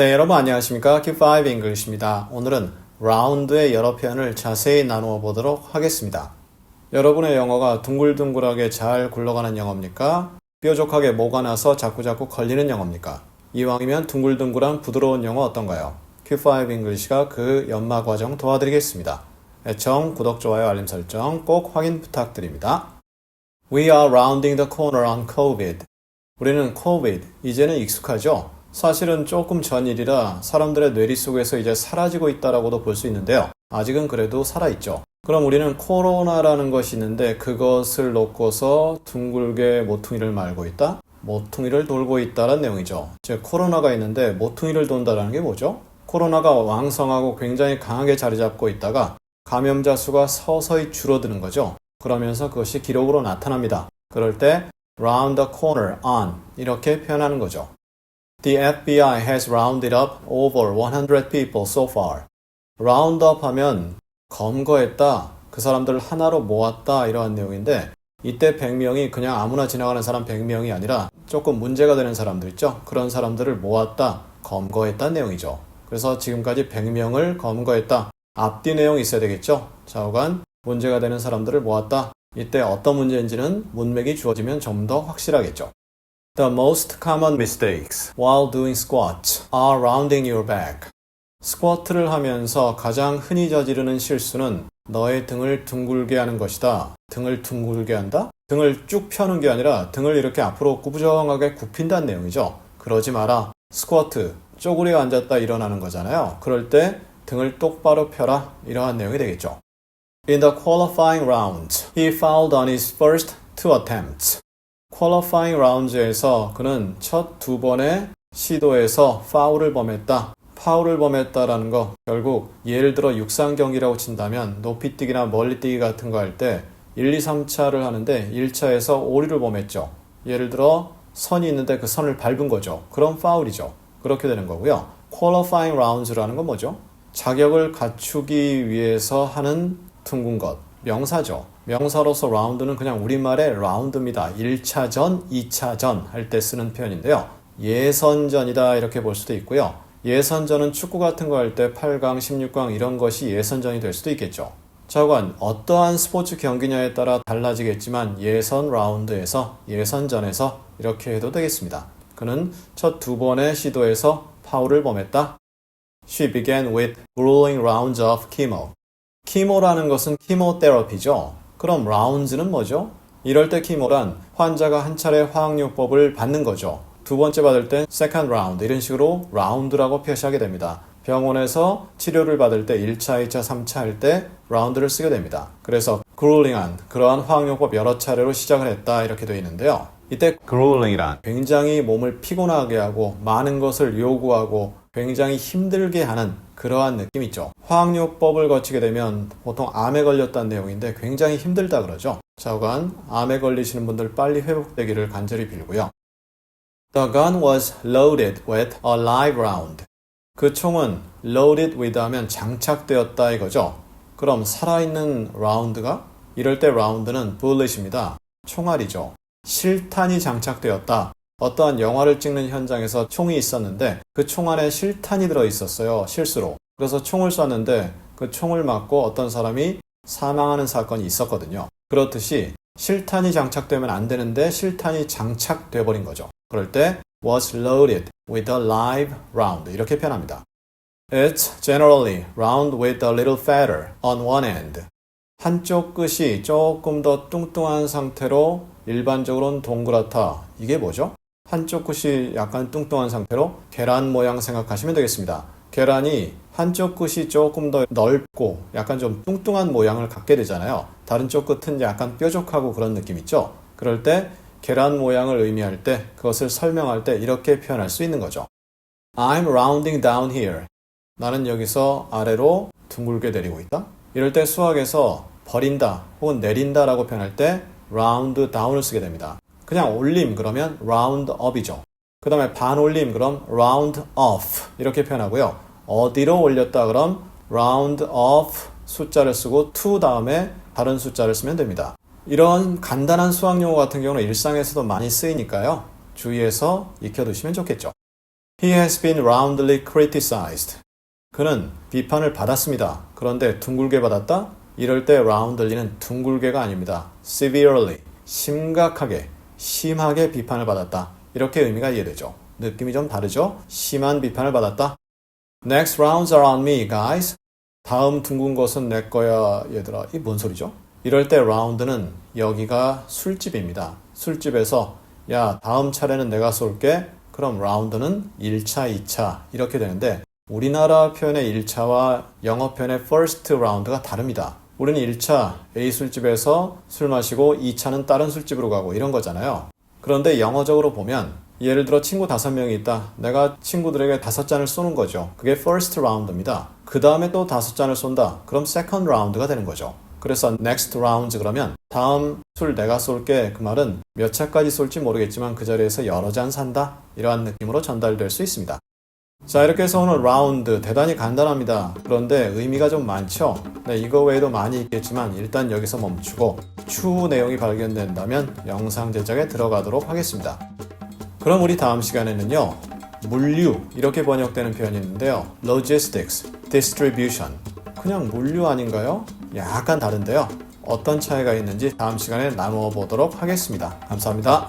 네, 여러분 안녕하십니까? Q5 English입니다. 오늘은 round의 여러 표현을 자세히 나누어 보도록 하겠습니다. 여러분의 영어가 둥글둥글하게 잘 굴러가는 영어입니까? 뾰족하게 뭐가 나서 자꾸자꾸 걸리는 영어입니까? 이왕이면 둥글둥글한 부드러운 영어 어떤가요? Q5 English가 그 연마 과정 도와드리겠습니다. 애청, 구독, 좋아요, 알림 설정 꼭 확인 부탁드립니다. We are rounding the corner on COVID. 우리는 COVID, 이제는 익숙하죠? 사실은 조금 전 일이라 사람들의 뇌리 속에서 이제 사라지고 있다라고도 볼 수 있는데요. 아직은 그래도 살아있죠. 그럼 우리는 코로나라는 것이 있는데 그것을 놓고서 둥글게 모퉁이를 말고 있다? 모퉁이를 돌고 있다는 내용이죠. 즉, 코로나가 있는데 모퉁이를 돈다라는 게 뭐죠? 코로나가 왕성하고 굉장히 강하게 자리 잡고 있다가 감염자 수가 서서히 줄어드는 거죠. 그러면서 그것이 기록으로 나타납니다. 그럴 때 round the corner on 이렇게 표현하는 거죠. The FBI has rounded up over 100 people so far. round up 하면 검거했다. 그 사람들을 하나로 모았다. 이러한 내용인데 이때 100명이 그냥 아무나 지나가는 사람 100명이 아니라 조금 문제가 되는 사람들 있죠. 그런 사람들을 모았다. 검거했다는 내용이죠. 그래서 지금까지 100명을 검거했다. 앞뒤 내용이 있어야 되겠죠. 좌우간 문제가 되는 사람들을 모았다. 이때 어떤 문제인지는 문맥이 주어지면 좀 더 확실하겠죠. The most common mistakes while doing squats are rounding your back. 스쿼트를 하면서 가장 흔히 저지르는 실수는 너의 등을 둥글게 하는 것이다. 등을 둥글게 한다? 등을 쭉 펴는 게 아니라 등을 이렇게 앞으로 꾸부정하게 굽힌다는 내용이죠. 그러지 마라. 스쿼트, 쪼그려 앉았다 일어나는 거잖아요. 그럴 때 등을 똑바로 펴라. 이러한 내용이 되겠죠. In the qualifying round, he fouled on his first two attempts. 퀄리파잉 라운드에서 그는 첫 두 번의 시도에서 파울을 범했다. 파울을 범했다라는 거 결국 예를 들어 육상 경기라고 친다면 높이뛰기나 멀리뛰기 같은 거 할 때 1, 2, 3차를 하는데 1차에서 오리를 범했죠. 예를 들어 선이 있는데 그 선을 밟은 거죠. 그럼 파울이죠. 그렇게 되는 거고요. qualifying rounds라는 건 뭐죠? 자격을 갖추기 위해서 하는 둥근 것. 명사죠. 명사로서 라운드는 그냥 우리말의 라운드입니다. 1차전, 2차전 할 때 쓰는 표현인데요. 예선전이다 이렇게 볼 수도 있고요. 예선전은 축구 같은 거 할 때 8강, 16강 이런 것이 예선전이 될 수도 있겠죠. 자관 어떠한 스포츠 경기냐에 따라 달라지겠지만 예선 라운드에서 예선전에서 이렇게 해도 되겠습니다. 그는 첫 두 번의 시도에서 파울을 범했다. She began with grueling rounds of chemo. 키모라는 것은 키모테라피죠. 그럼 라운즈는 뭐죠? 이럴 때 키모란 환자가 한 차례 화학요법을 받는 거죠. 두 번째 받을 땐 second round 이런 식으로 라운드라고 표시하게 됩니다. 병원에서 치료를 받을 때 1차, 2차, 3차 할 때 라운드를 쓰게 됩니다. 그래서 grueling한 그러한 화학요법 여러 차례로 시작을 했다 이렇게 되어 있는데요. 이때 grueling이란 굉장히 몸을 피곤하게 하고 많은 것을 요구하고 굉장히 힘들게 하는 그러한 느낌 있죠. 화학요법을 거치게 되면 보통 암에 걸렸다는 내용인데 굉장히 힘들다 그러죠. 좌우간 암에 걸리시는 분들 빨리 회복되기를 간절히 빌고요. The gun was loaded with a live round. 그 총은 loaded with 하면 장착되었다 이거죠. 그럼 살아있는 라운드가 이럴 때 라운드는 bullet입니다. 총알이죠. 실탄이 장착되었다. 어떠한 영화를 찍는 현장에서 총이 있었는데 그 총 안에 실탄이 들어 있었어요. 실수로. 그래서 총을 쐈는데 그 총을 맞고 어떤 사람이 사망하는 사건이 있었거든요. 그렇듯이 실탄이 장착되면 안 되는데 실탄이 장착돼 버린 거죠. 그럴 때 was loaded with a live round 이렇게 표현합니다. It's generally round with a little fatter on one end. 한쪽 끝이 조금 더 뚱뚱한 상태로 일반적으로는 동그랗다. 이게 뭐죠? 한쪽 끝이 약간 뚱뚱한 상태로 계란 모양 생각하시면 되겠습니다. 계란이 한쪽 끝이 조금 더 넓고 약간 좀 뚱뚱한 모양을 갖게 되잖아요. 다른 쪽 끝은 약간 뾰족하고 그런 느낌 있죠? 그럴 때 계란 모양을 의미할 때 그것을 설명할 때 이렇게 표현할 수 있는 거죠. I'm rounding down here. 나는 여기서 아래로 둥글게 내리고 있다. 이럴 때 수학에서 버린다 혹은 내린다라고 표현할 때 round down을 쓰게 됩니다. 그냥 올림 그러면 round up이죠. 그 다음에 반 올림 그럼 round off 이렇게 표현하고요. 어디로 올렸다 그럼 round off 숫자를 쓰고 to 다음에 다른 숫자를 쓰면 됩니다. 이런 간단한 수학 용어 같은 경우는 일상에서도 많이 쓰이니까요. 주의해서 익혀두시면 좋겠죠. He has been roundly criticized. 그는 비판을 받았습니다. 그런데 둥글게 받았다? 이럴 때 roundly는 둥글게가 아닙니다. severely, 심각하게, 심하게 비판을 받았다. 이렇게 의미가 이해되죠. 느낌이 좀 다르죠? 심한 비판을 받았다. Next rounds are on me, guys. 다음 둥근 것은 내 거야, 얘들아. 이 뭔 소리죠? 이럴 때 라운드는 여기가 술집입니다. 술집에서 야, 다음 차례는 내가 쏠게. 그럼 라운드는 1차, 2차 이렇게 되는데 우리나라 표현의 1차와 영어 표현의 first 라운드가 다릅니다. 우리는 1차 A 술집에서 술 마시고 2차는 다른 술집으로 가고 이런 거잖아요. 그런데 영어적으로 보면 예를 들어 친구 다섯 명이 있다. 내가 친구들에게 다섯 잔을 쏘는 거죠. 그게 first round입니다. 그 다음에 또 다섯 잔을 쏜다. 그럼 second round가 되는 거죠. 그래서 next round 그러면 다음 술 내가 쏠게 그 말은 몇 차까지 쏠지 모르겠지만 그 자리에서 여러 잔 산다. 이러한 느낌으로 전달될 수 있습니다. 자 이렇게 해서 오늘 라운드 대단히 간단합니다. 그런데 의미가 좀 많죠? 네, 이거 외에도 많이 있겠지만 일단 여기서 멈추고 추후 내용이 발견된다면 영상 제작에 들어가도록 하겠습니다. 그럼 우리 다음 시간에는요. 물류 이렇게 번역되는 표현이 있는데요. logistics, distribution 그냥 물류 아닌가요? 약간 다른데요. 어떤 차이가 있는지 다음 시간에 나누어 보도록 하겠습니다. 감사합니다.